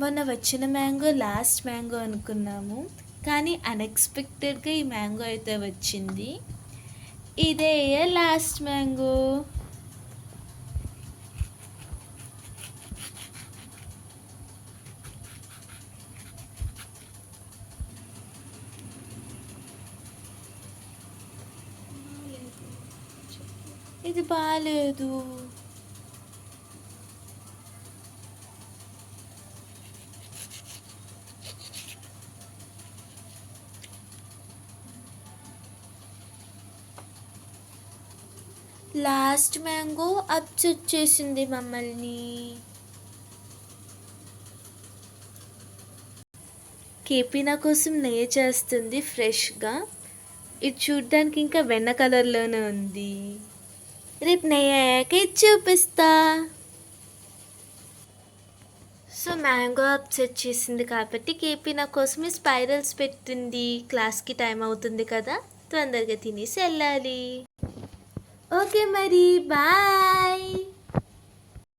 మొన్న వచ్చిన mango last mango అనుకున్నాము. కానీ అన్ఎక్స్పెక్టెడ్గా ఈ మ్యాంగో అయితే వచ్చింది. ఇదే లాస్ట్ మ్యాంగో. ఇది బాగాలేదు లాస్ట్ మ్యాంగో అప్సెట్ చేసింది మమ్మల్ని. కేపీ నా కోసం నెయ్యి చేస్తుంది ఫ్రెష్గా. ఇది చూడ్డానికి ఇంకా వెన్న కలర్లోనే ఉంది. రేపు నెయ్యకే ఇది చూపిస్తా. సో మ్యాంగో అప్సెట్ చేసింది కాబట్టి కేపీ నా కోసం స్పైరల్స్ పెట్టింది. క్లాస్కి టైం అవుతుంది కదా తొందరగా తినేసి వెళ్ళాలి. ఓకే మరి బాయ్.